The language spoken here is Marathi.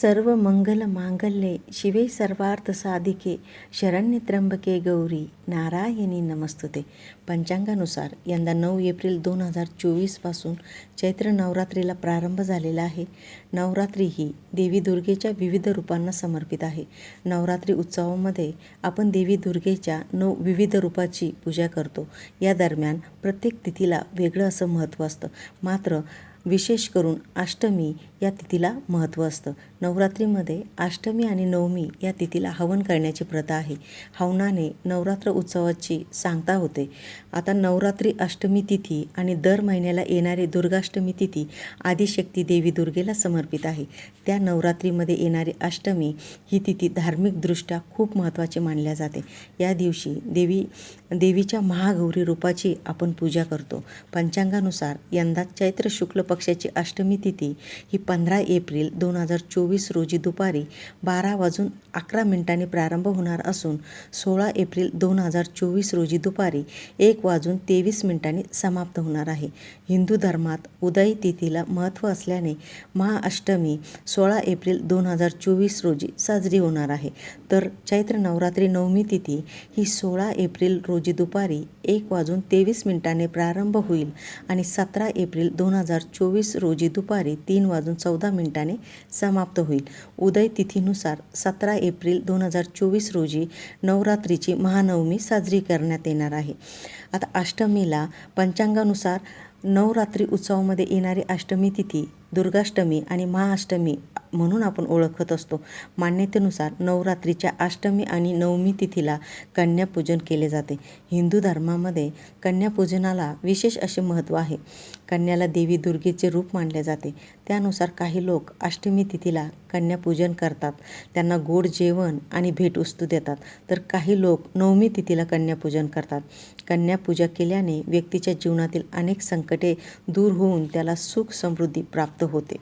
सर्व मंगल मांगल्ये शिवे सर्वार्थ साधिके शरण्य त्र्यंबके गौरी नारायणी नमस्तुते पंचांगानुसार यंदा नऊ एप्रिल दोन हजार चोवीसपासून चैत्र नवरात्रीला प्रारंभ झालेला आहे. नवरात्री ही देवी दुर्गेच्या विविध रूपांना समर्पित आहे. नवरात्री उत्सवामध्ये आपण देवी दुर्गेच्या नऊ विविध रूपाची पूजा करतो. या दरम्यान प्रत्येक तिथीला वेगळं असं महत्त्व असतं. मात्र विशेष करून अष्टमी या तिथीला महत्त्व असतं. नवरात्रीमध्ये अष्टमी आणि नवमी या तिथीला हवन करण्याची प्रथा आहे. हवनाने नवरात्र उत्सवाची सांगता होते. आता नवरात्री अष्टमी तिथी आणि दर महिन्याला येणारी दुर्गाष्टमी तिथी आदिशक्ती देवी दुर्गेला समर्पित आहे. त्या नवरात्रीमध्ये येणारी अष्टमी ही तिथी धार्मिकदृष्ट्या खूप महत्त्वाची मानल्या जाते. या दिवशी देवी देवीच्या महागौरी रूपाची आपण पूजा करतो. पंचांगानुसार यंदा चैत्र शुक्ल पक्षाची अष्टमी तिथी ही पंधरा एप्रिल दोन हजार चोवीस रोजी दुपारी बारा वाजून अकरा मिनिटांनी प्रारंभ होणार असून सोळा एप्रिल दोन हजार चोवीस रोजी दुपारी एक वाजून तेवीस मिनिटांनी समाप्त होणार आहे. हिंदू धर्मात उदय तिथीला महत्त्व असल्याने महाअष्टमी सोळा एप्रिल दोन हजार चोवीस रोजी साजरी होणार आहे. तर चैत्र नवरात्री नवमी तिथी ही सोळा एप्रिल रोजी दुपारी एक वाजून तेवीस मिनिटांनी प्रारंभ होईल आणि सतरा एप्रिल दोन हजार चोवीस रोजी दुपारी तीन वाजून चौदा मिनिटांनी समाप्त होईल. उदय तिथीनुसार सतरा एप्रिल दोन हजार चोवीस रोजी नवरात्रीची महानवमी साजरी करण्यात येणार आहे. आता अष्टमीला पंचांगानुसार नवरात्री उत्सवामध्ये येणारी अष्टमी तिथी दुर्गाष्टमी आणि महाअष्टमी म्हणून आपण ओळखत असतो. मान्यतेनुसार नवरात्रीच्या अष्टमी आणि नवमी तिथीला कन्यापूजन केले जाते. हिंदू धर्मामध्ये कन्यापूजनाला विशेष असे महत्त्व आहे. कन्याला देवी दुर्गेचे रूप मानले जाते. त्यानुसार काही लोक अष्टमी तिथीला कन्यापूजन करतात. त्यांना गोड जेवण आणि भेटवस्तू देतात. तर काही लोक नवमी तिथीला कन्यापूजन करतात. कन्यापूजा केल्याने व्यक्तीच्या जीवनातील अनेक संकटे दूर होऊन त्याला सुख समृद्धी प्राप्त होते.